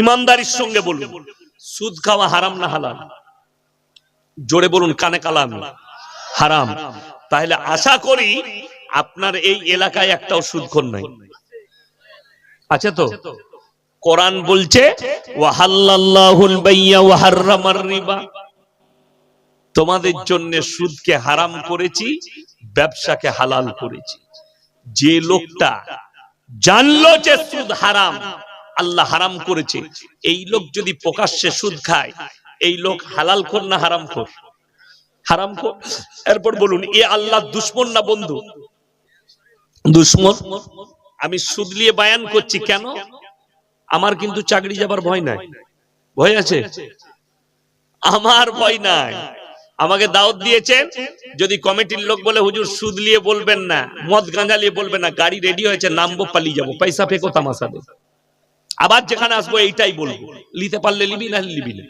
ইমানদারির সঙ্গে বলুন, সুদ খাওয়া হারাম না হালাল? জোরে বলুন, কানে কালাম। হারাম। তাহলে আশা করি আপনার এই এলাকায় একটাও সুদখোর নাই। আছে তো? কোরআন বলছে তোমাদের জন্য সুদকে হারাম করেছি, ব্যবসাকে হালাল করেছি। যে লোকটা জানলো যে সুদ হারাম আল্লাহ হারাম করেছে। এই লোক যদি প্রকাশ্যে সুদ খায়, এই লোক হালাল খোর না হারাম খোর? হারাম খোর? এরপর বলুন, এ আল্লাহ দুশ্মন না বন্ধু? দুশ্মন? আমি সুদ নিয়ে বায়ান করছি কেন? আমার কিন্তু চাকরি যাবার ভয় নাই। ভয় আছে? আমার ভয় নাই। আমাকে দাওয়াত দিয়েছেন, যদি কমিটির লোক বলে, হুজুর, সুদ নিয়ে বলবেন না, মদ গাঁজা নিয়ে বলবেন না, গাড়ি রেডি হয়েছে, নামবো, পালিয়ে যাব। পয়সা ফেকো তামাশা দেবো। আবার যেখানে আসব এইটাই বলব। নিতে পারলে লিবি না লিবি না।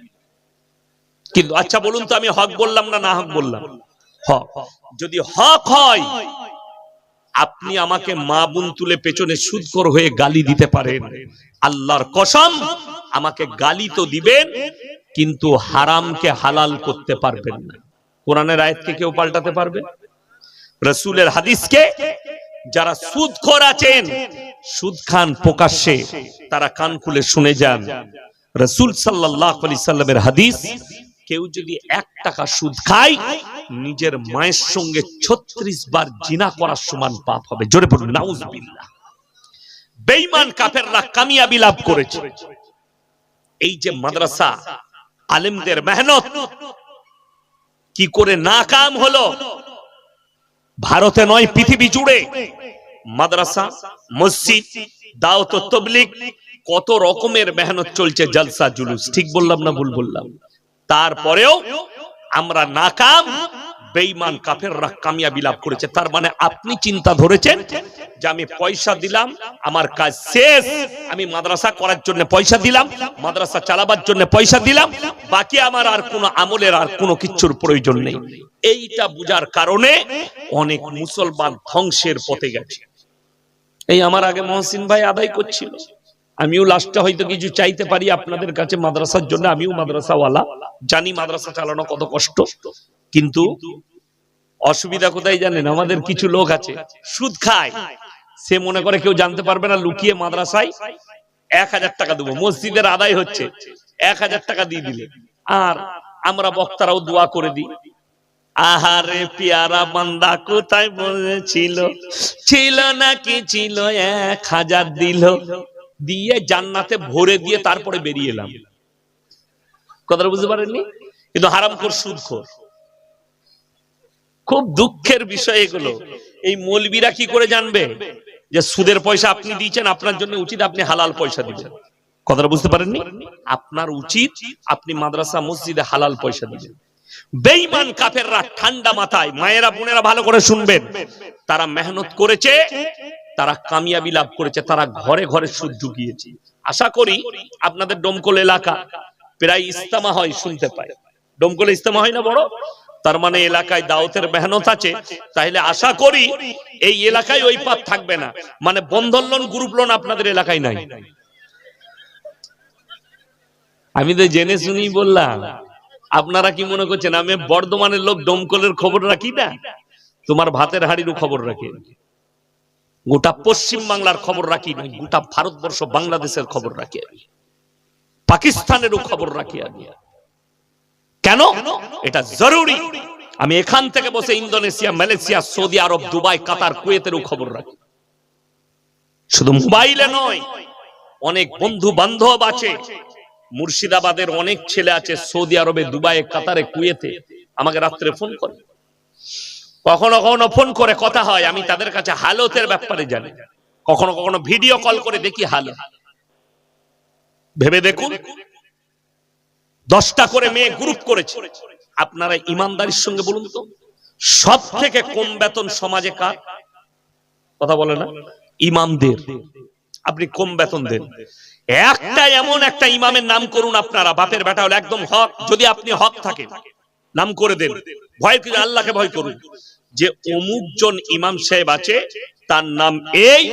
কিন্তু আচ্ছা বলুন তো, আমি হক বললাম না না হক বললাম? হক। যদি হক হয়, আপনি আমাকে মা বোন তুলে পেছনে সুদকর হয়ে গালি দিতে পারেন। আল্লাহর কসম, আমাকে গালি তো দিবেন, কিন্তু হারামকে হালাল করতে পারবেন না। কোরআনের আয়াতকে কেউ পাল্টাতে পারবে? রসুলের হাদিসকে যারা সুদখোর আছেন সুদ খান প্রকাশ্যে তারা কান খুলে শুনে যান। রসুল সাল্লাহ আলি সাল্লামের হাদিস, কেউ যদি এক টাকা সুদ খায়, নিজের মায়ের সঙ্গে ছত্রিশ বার জিনা করার সমান পাপ হবে। জোরে পড়ুন নাউজবিল্লাহ। বেঈমান কাফেররা কামিয়াবি লাভ করেছে। এই যে মাদ্রাসা, আলেমদের মেহনত, কি করে নাকাম হলো? ভারতে নয়, পৃথিবী জুড়ে মাদ্রাসা, মসজিদ দাওত ও তবলিগ, কত রকমের মেহনত চলছে জলসা জুলুস। ঠিক বললাম না ভুল বললাম? তারপরেও আমরা নাকাম, বেঈমান কাফেররা কামিয়াবি লাভ করেছে। তার মানে আপনি চিন্তা ধরেছেন যে আমি পয়সা দিলাম, আমার কাজ শেষ, আমি মাদ্রাসা করার জন্য পয়সা দিলাম, মাদ্রাসা চালাবার জন্য পয়সা দিলাম, বাকি আমার আর কোনো আমলের আর কোনো কিচ্ছুর প্রয়োজন নেই। এইটা বুঝার কারণে অনেক মুসলমান ধ্বংসের পথে গেছে। এই আমার আগে মহসিন ভাই আদায় করছিল। আমিও লাস্টে হয়তো কিছু চাইতে পারি আপনাদের কাছে মাদ্রাসার জন্য, আমিও মাদ্রাসাওয়ালা, জানি মাদ্রাসা চালানো কত কষ্ট। কিন্তু অসুবিধা কোথায় জানেন? আমাদের কিছু লোক আছে, সুদ খায়। সে মনে করে কেউ জানতে পারবে না, লুকিয়ে মাদ্রাসায় এক হাজার টাকা দেবো। মসজিদের আদায় হচ্ছে, এক হাজার টাকা দিয়ে দিলে। আর আমরা বক্তারাও দোয়া করে দিই। আহারে পিয়ারা বান্দা কোথায় বলেছিল? ছিল নাকি ছিল? এক হাজার দিল। দিয়ে জান্নাতে ভরে দিয়ে তারপরে বেরিয়ে এলাম। কথাটা বুঝতে পারেননি? কিন্তু হারামখোর সুদখোর। খুব দুঃখের বিষয় এগুলো। এই মৌলবীরা কি করে জানবে যে সুদের পয়সা আপনি দিয়েছেন, আপনার জন্য উচিত আপনি হালাল পয়সা দিবেন? কথাটা বুঝতে পারেননি? আপনার উচিত আপনি মাদ্রাসা, মসজিদে হালাল পয়সা দিবেন। বেঈমান কাফেররা ঠান্ডা মাথায়, মায়েরা বোনেরা ভালো করে শুনবেন। তারা মেহনত করেছে, তারা কামিয়াবি লাভ করেছে, তারা ঘরে ঘরে সুদ ঢুকিয়েছে আশা করি আপনাদের ডোমকল এলাকা প্রায় ইস্তামা হয় শুনতে পায়। ডোমকলে ইস্তামা হয় না বড়? তার মানে এলাকায় দাওতের মেহনত আছে। তাহলে আশা করি এই এলাকায় ওই পাপ থাকবে না। মানে বন্ধন লোন গ্রুপ লোন আপনাদের এলাকায় নাই। আমি তো জেনে শুনি বললাম। আপনারা কি মনে করছেন আমি বর্ধমানের লোক ডোমকলের খবর রাখি না? তোমার ভাতের হাড়িরও খবর রাখি। গোটা পশ্চিম বাংলার খবর রাখি না, গোটা ভারতবর্ষ বাংলাদেশের খবর রাখি আমি। পাকিস্তানেরও খবর রাখি আমি। কেন? এটা জরুরি। আমি এখান থেকে বসে Indonesia, Malaysia, Saudi Arab, Dubai, Qatar, কুয়েতেরও খবর রাখি। শুধু মোবাইলে নয়, অনেক বন্ধু বান্ধব আছে মুর্শিদাবাদের অনেক ছেলে আছে সৌদি আরবে দুবাইয়ে কাতারে, কুয়েতে। আমাকে রাত্রে ফোন করে। কখনো কখনো ফোন করে, কথা হয়, আমি তাদের কাছে হালতের ব্যাপারে জানি। কখনো কখনো ভিডিও কল করে দেখি হালত ভেবে দেখুন, দশটা করে মেয়ে গ্রুপ করেছে। আপনারা ইমানদারির সঙ্গে বলুন তো সব থেকে কম বেতন সমাজে কার? কথা বলে না? ইমামদের। আপনি কম বেতন দেন। একটা এমন একটা ইমামের নাম করুন আপনারা, বাপের বেটা হলে একদম হক, যদি আপনি হক থাকেন, নাম করে দেন। ভয় করে আল্লাহকে ভয় করুন। যে অমুক জন ইমাম সাহেব আছে, তার নাম এই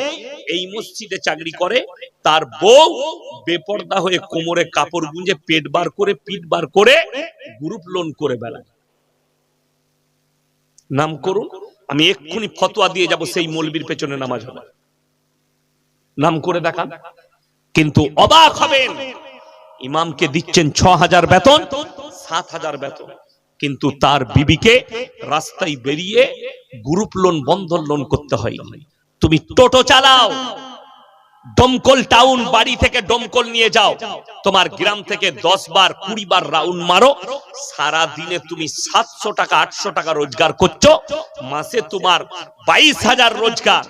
এই মসজিদে চাকরি করে, তার বউ বেপর্দা হয়ে কোমরে কাপড় গুঁজে পেট বার করে, পিঠ বার করে গ্রুপ লোন করে বেড়ায়। নাম করুন, আমি এক্ষুনি ফতোয়া দিয়ে যাব, সেই মলবির পেছনে নামাজ হবে। নাম করে দেখান। কিন্তু অবাক হবেন। ইমামকে দিচ্ছেন ছ হাজার বেতন সাত হাজার বেতন। কিন্তু তার বিবিকে রাস্তায় বেরিয়ে গ্রুপ লোন, বন্ধন লোন করতে হয়। তুমি টোটো চালাও ডমকল টাউন বাড়ি থেকে ডমকল নিয়ে যাও। তোমার গ্রাম থেকে দশ বার, কুড়ি বার রাউন্ড মারো। সারা দিনে তুমি সাতশো টাকা, আটশো টাকা রোজগার করছ। মাসে তোমার বাইশ হাজার রোজগার।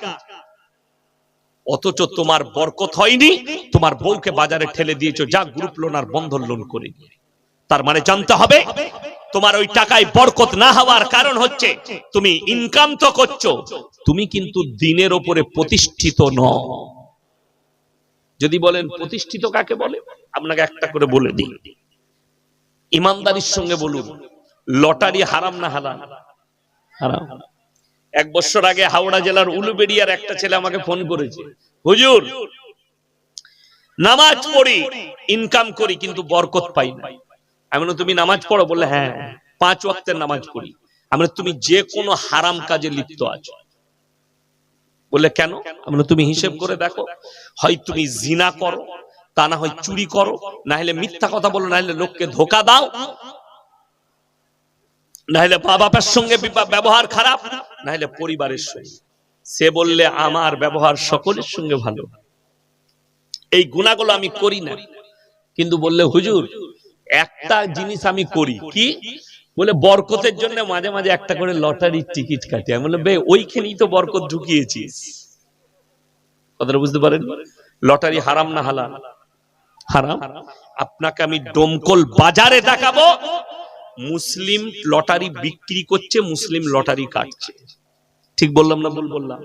অথচ তোমার বরকত হয়নি। তোমার বউকে বাজারে ঠেলে দিয়েছ, যা গ্রুপ লোন আর বন্ধন লোন করে। তার মানে জানতে হবে, তোমার ওই টাকায় বরকত না হওয়ার কারণ হচ্ছে, তুমি ইনকাম তো করছ, তুমি কিন্তু দিনের ওপরে প্রতিষ্ঠিত ন যদি বলেন প্রতিষ্ঠিত কাকে বলে? আপনাকে একটা করে বলে দিই। ইমানদারির সঙ্গে বলুন, লটারি হারাম না হারাম হারাম। এক বছর আগে হাওড়া জেলার উলুবেড়িয়ার একটা ছেলে আমাকে ফোন করেছে। হুজুর, নামাজ পড়ি, ইনকাম করি, কিন্তু বরকত পাই না। আমি তুমি নামাজ পড়ো? বললে হ্যাঁ পাঁচ ওয়াক্তের নামাজ পড়ি। আমরা তুমি যে কোনো হারাম কাজে লিপ্ত আছো। বললে, কেন? আমরা তুমি হিসেব করে দেখো। হয় তুমি জিনা করো, তা না হয় চুরি করো না হলে মিথ্যা কথা বলো না হলে লোককে ধোকা দাও না হলে মা বাবার সঙ্গে ব্যবহার খারাপ না হলে পরিবারের সঙ্গে। সে বললে, আমার ব্যবহার সকলের সঙ্গে ভালো। এই গুণাগুলো আমি করি না। কিন্তু বললে, হুজুর, একটা জিনিস আমি করি। কি? বলে, বরকতের জন্য মাঝে মাঝে একটা করে লটারির টিকিট কাটি। আমি বললাম, বে, ওইখানেই তো বরকত ঢুকিয়েছিস। কথাটা বুঝতে পারেন? লটারি হারাম না হালাল? হারাম? আপনাকে আমি ডমকল বাজারে দেখাবো মুসলিম লটারি বিক্রি করছে, মুসলিম লটারি কাটছে। ঠিক বললাম না ভুল বললাম?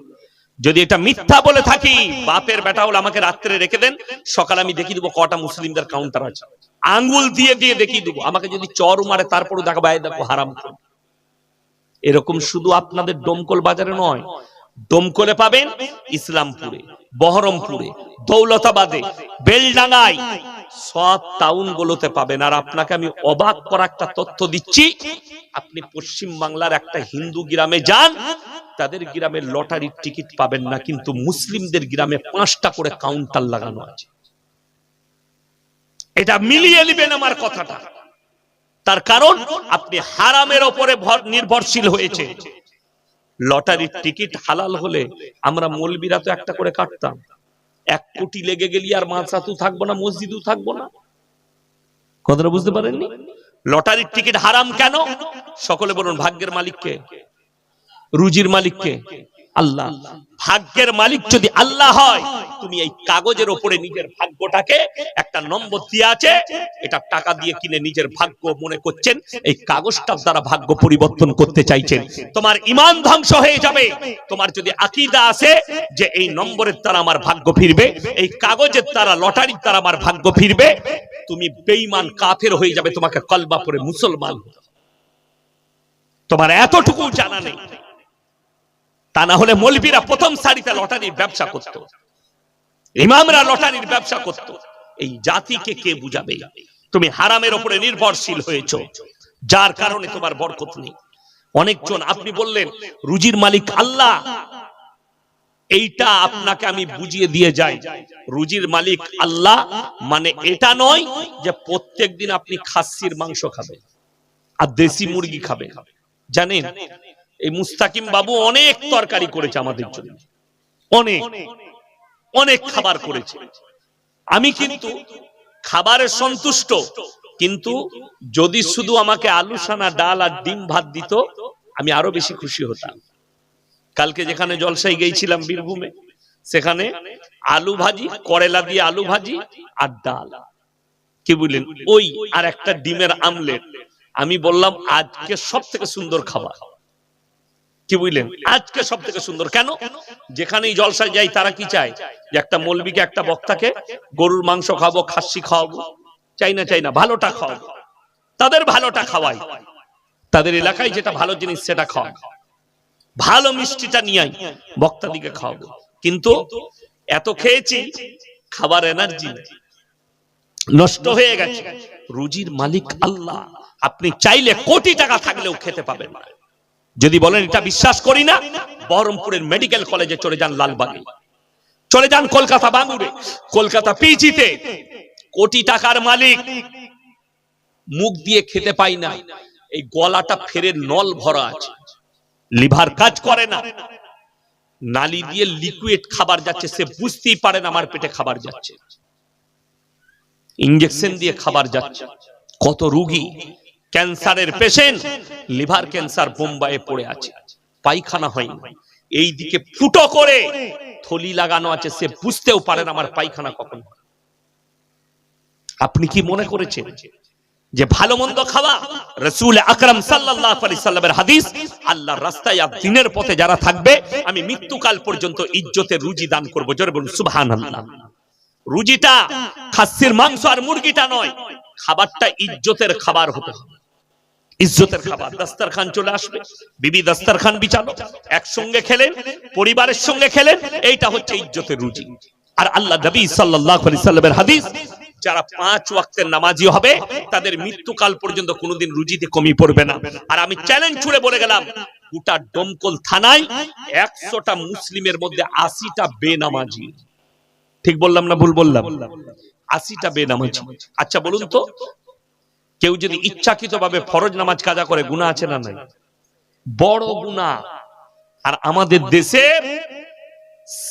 যদি এটা মিথ্যা বলে থাকি, বাপের বেটা হলে আমাকে রাত্রে রেখে দেন, সকালে আমি দেখিয়ে দেবো কটা মুসলিমদের কাউন্টার আছে। আঙ্গুল দিয়ে দিয়ে দেখিয়ে দেবো। আমাকে যদি চর মারে তারপরে দেখাবো এই দেখো, হারাম। এরকম শুধু আপনাদের ডোমকল বাজারে নয় ডোমকলে পাবেন ইসলামপুরে, বহরমপুরে, দৌলতাবাদে, বেলডাঙ্গায় সব টাউন গুলোতে পাবেন। আর আপনাকে আমি অবাক করা একটা তথ্য দিচ্ছি। আপনি পশ্চিম বাংলার একটা হিন্দু গ্রামে যান, তাদের গ্রামে লটারির টিকিট পাবেন না, কিন্তু মুসলিমদের গ্রামে পাঁচটা করে কাউন্টার লাগানো আছে। এটা মিলিয়ে নেবেন আমার কথাটা। তার কারণ, আপনি হারামের ওপরে ভর- নির্ভরশীল হয়েছে। লটারির টিকিট হালাল হলে আমরা মৌলবীরা তো একটা করে কাটতাম। এক কোটি লেগে গেলি আর মাদ্রাসাতেও থাকব না, মসজিদও থাকব না। কথাটা বুঝতে পারেননি? লটারির টিকিট হারাম কেন? সকলে বলুন, ভাগ্যের মালিককে, রুজির মালিককে। আল্লাহ। ভাগ্যের মালিক যদি আল্লাহ হয়, তুমি এই কাগজের ওপরে নিজের ভাগ্যটাকে একটা নম্বর দিয়ে আছে, এটা টাকা দিয়ে কিনে নিজের ভাগ্য মনে করছেন, এই কাগজটার দ্বারা ভাগ্য পরিবর্তন করতে চাইছেন। তোমার ইমান ধ্বংস হয়ে যাবে। তোমার যদি আকিদা আছে যে এই নম্বরের দ্বারা আমার ভাগ্য ফিরবে, এই কাগজের দ্বারা, লটারির দ্বারা আমার ভাগ্য ফিরবে, তুমি বেঈমান, কাফের হয়ে যাবে, তোমাকে কলবা পরে মুসলমান তোমার এতটুকু জানা নেই। তা না হলে মলবিরা প্রথম সারিতে লটারির ব্যবসা করত। ইমামরা লটারির ব্যবসা করত। এই জাতিকে কে বুঝাবে? তুমি হারামের উপরে নির্ভরশীল হয়েছ। যার কারণে তোমার বরকত নেই। অনেকজন, আপনি বললেন, রুজির মালিক আল্লাহ। এইটা আপনাকে আমি বুঝিয়ে দিয়ে যাই। রুজির মালিক আল্লাহ মানে এটা নয় যে প্রত্যেক দিন আপনি খাসির মাংস খাবেন আর দেশি মুরগি খাবেন। জানেন এই মুস্তাকিম বাবু অনেক তরকারি করেছে আমাদের জন্য। অনেক। অনেক খাবার করেছে। আমি কিন্তু খাবারে সন্তুষ্ট, কিন্তু যদি শুধু আমাকে আলু সানা ডাল আর ডিম ভাত দিত, আমি আরও বেশি খুশি হতাম। কালকে যেখানে জলসাই গেছিলাম বীরভূমে, সেখানে আলু ভাজি, করেলা দিয়ে আলু ভাজি আর ডাল। কি বুঝলেন ওই আর একটা ডিমের আমলেট। আমি বললাম, আজকে সব থেকে সুন্দর খাবার। কি বুঝলেন? আজকে সব থেকে সুন্দর। কেন? যেখানেই জলসায় যাই, তারা কি চায়? যে একটা মলবিকে, একটা বক্তাকে গরুর মাংস খাব খাসি খাওয়াবো। চাই না চাই না, ভালোটা খাওয়াবো। তাদের ভালোটা খাওয়াই। তাদের এলাকায় যেটা ভালো জিনিস, সেটা খাওয়াই। ভালো মিষ্টিটা নিয়ে আই বক্তা দিকে খাওয়াবো। কিন্তু এত খেয়েছি, খাবার এনার্জি নষ্ট হয়ে গেছে। রুজির মালিক আল্লাহ। আপনি চাইলে কোটি টাকা থাকলেও খেতে পাবেন না। যদি বলেন এটা বিশ্বাস করি না, বহরমপুরের মেডিকেল কলেজে চলে যান লালবাগে। চলে যান কলকাতা বাঙ্গুরে কলকাতা পিজিতে কোটি টাকার মালিক। মুখ দিয়ে খেতে পাই না। এই গলাটা ফেরে নল ভরা আছে। লিভার কাজ করে না। নালি দিয়ে লিকুইড খাবার যাচ্ছে, সে বুঝতেই পারে না আমার পেটে খাবার যাচ্ছে। ইঞ্জেকশন দিয়ে খাবার যাচ্ছে। কত রুগী ক্যান্সারের পেশেন্ট, লিভার ক্যান্সার বোম্বাইয়ে পড়ে আছে, পায়খানা হয়নি। এই দিকে ফুটো করে থলি লাগানো আছে, সে বুঝতেও পারে না আমার পায়খানা কখন আপনি কি মনে করেছেন যে ভালো মন্দ খাওয়া? রসুল আকরাম সাল্লামের হাদিস, আল্লাহর রাস্তায় আর দিনের পথে যারা থাকবে, আমি মৃত্যুকাল পর্যন্ত ইজ্জতের রুজি দান করব। জোরে বলুন, সুবহানাল্লাহ। রুজিটা খাসির মাংস আর মুরগিটা নয়, খাবারটা ইজ্জতের খাবার হতে হবে। ইজ্জতের খাবার। দাস্তারখান চলে আসবে। বিবি দাস্তারখান বিছানো একসঙ্গে খেলেন, পরিবারের সঙ্গে খেলেন, এইটা হচ্ছে ইজ্জতের রুজি। আর আল্লাহ নবী সাল্লাল্লাহু আলাইহি সাল্লামের হাদিস, যারা পাঁচ ওয়াক্তের নামাজি হবে, তাদের মৃত্যুকাল পর্যন্ত কোনোদিন রুজিতে কমি পড়বে না। আর আমি চ্যালেঞ্জ ছুড়ে বলে গেলাম, গোটা ডমকল থানায় একশোটা মুসলিমের মধ্যে আশিটা বেনামাজি। ঠিক বললাম না ভুল বললাম? আশিটা বেনামাজি। আচ্ছা বলুন তো কেউ যদি ইচ্ছাকৃত ভাবে ফরজ নামাজ কাজা করে গুণা আছে না নাই? বড় গুণা আর আমাদের দেশে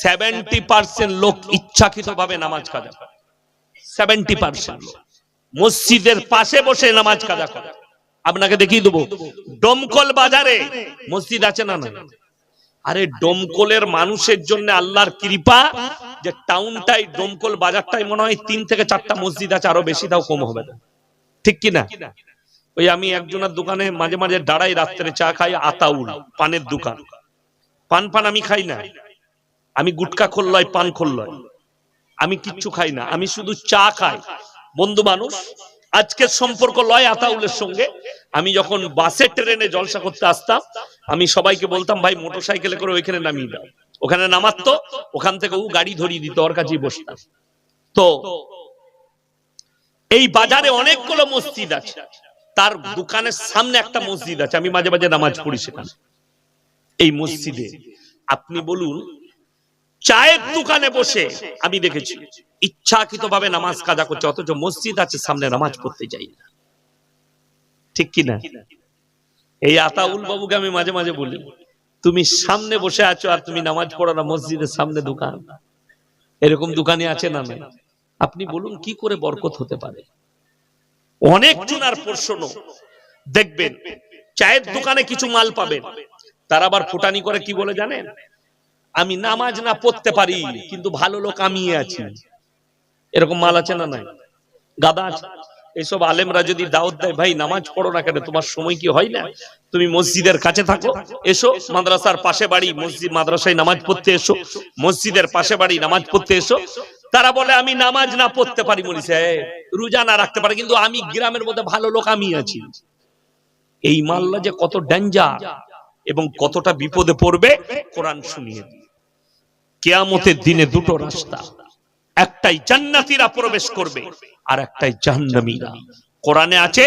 সেভেন্টি পার্সেন্ট লোক ইচ্ছাকৃত ভাবে নামাজ কাজা করে। সেভেন্টি পার্সেন্ট মসজিদের পাশে বসে নামাজ কাজা করে। আপনাকে দেখিয়ে দেবো, ডমকল বাজারে মসজিদ আছে না না আরে ডমকলের মানুষের জন্য আল্লাহর কৃপা যে টাউনটাই ডমকল বাজারটাই মনে হয় তিন থেকে চারটা মসজিদ আছে, আরও বেশি দাও কম হবে না। ঠিক কি না ওই আমি একজনের দোকানে মাঝে মাঝে দাঁড়াই রাত্রে চা খাই আতাউল পানের দোকান। পান পান আমি খাই না। আমি গুটকা খোল্লয় পান খোল্লয় আমি কিচ্ছু খাই না। আমি শুধু চা খাই। বন্ধু মানুষ আজকের সম্পর্ক লয় আতাউলের সঙ্গে। আমি যখন বাসে ট্রেনে জলসা করতে আসতাম আমি সবাইকে বলতাম ভাই মোটর সাইকেলে করে ওইখানে নামিয়ে দাও। ওখানে নামাতো ওখান থেকে ও গাড়ি ধরিয়ে দিত ওর কাছেই বসতাম। তো এই বাজারে অনেকগুলো মসজিদ আছে। তার দোকানের সামনে একটা মসজিদ আছে। আমি মাঝে মাঝে নামাজ পড়ি সেখানে। এই মসজিদে আপনি বলুন, চায়ের দোকানে বসে আমি দেখেছি ইচ্ছাকৃত ভাবে নামাজ কাজা করছে, অথচ মসজিদ আছে, সামনে নামাজ পড়তে যাই না। ঠিক কি না এই আতাউল বাবুকে আমি মাঝে মাঝে বলি, তুমি সামনে বসে আছো আর তুমি নামাজ পড়ো না, মসজিদের সামনে দোকান। এরকম দোকানে আছে না নাই? আপনি বলুন কি করে বরকত হতে পারে? অনেক জনার প্রশ্ন। দেখবেন, চায়ের দোকানে কিছু মাল পাবেন, তার আবার ফুটানি করে কি বলে জানেন? আমি নামাজ না পড়তে পারি, কিন্তু ভালো লোক আমি আছি। এরকম মাল আছে না নাই? গাদা এইসব আলেমরা যদি দাওয়াত দেয়, ভাই, নামাজ পড়ো না কেন? তোমার সময় কি হয় না? তুমি মসজিদের কাছে থাকো, এসো, মাদ্রাসার পাশে বাড়ি, মসজিদ, মাদ্রাসায় নামাজ পড়তে এসো, মসজিদের পাশে বাড়ি, নামাজ পড়তে এসো তারা বলে, আমি নামাজ না পড়তে পারি বলিস রোজা না রাখতে পারি। কিন্তু আমি গ্রামের মধ্যে ভালো লোক, আমি আছি। এই মাল্লা যে কত ডেঞ্জার এবং কতটা বিপদে পড়বে, কোরআন শুনিয়ে কেয়ামতের দিনে দুটো রাস্তা, একটাই জান্নাতীরা প্রবেশ করবে আর একটাই জাহান্নামীরা। কোরআনে আছে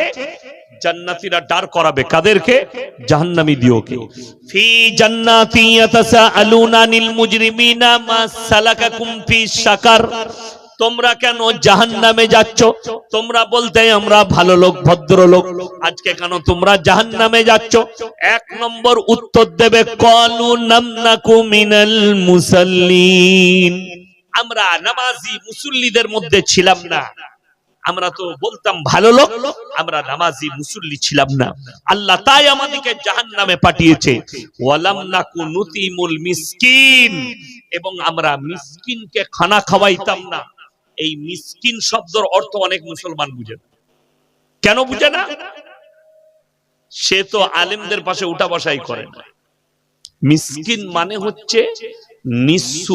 জান্নাতীরা ডার করাবে কাদেরকে? জাহান্নামী দিওকে ফি জান্নাতি ইয়াতাসাআলুনা আনিল মুজরিমিনা মা সালাকাকুম ফি সাকার তোমরা কেন জাহান্নামে যাচ্ছ? তোমরা বলতে আমরা ভালো লোক, ভদ্র লোক। আজকে কেন তোমরা জাহান্নামে যাচ্ছ? এক নম্বর উত্তর দেবে, কলু নামনাকু মিনাল মুসাল্লিন। আমরা নামাজি মুসল্লিদের মধ্যে ছিলাম না। আমরা তো বলতাম, ভালো লোক আমরা নামাজি মুসল্লি ছিলাম না। আল্লাহ তাই আমাদেরকে জাহান্নামে পাঠিয়েছে। ওয়ালাম নাকু মিসকিন। এবং আমরা মিসকিনকে খানা খাওয়াইতাম না। এই মিসকিন শব্দের অর্থ অনেক মুসলমান বুঝে কেন বুঝে না? সে তো আলেমদের পাশে উঠা বসাই করে মিসকিন মানে হচ্ছে নিঃস্ব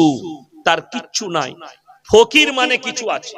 তার কিচ্ছু নাই। ফকির মানে কিছু আছে।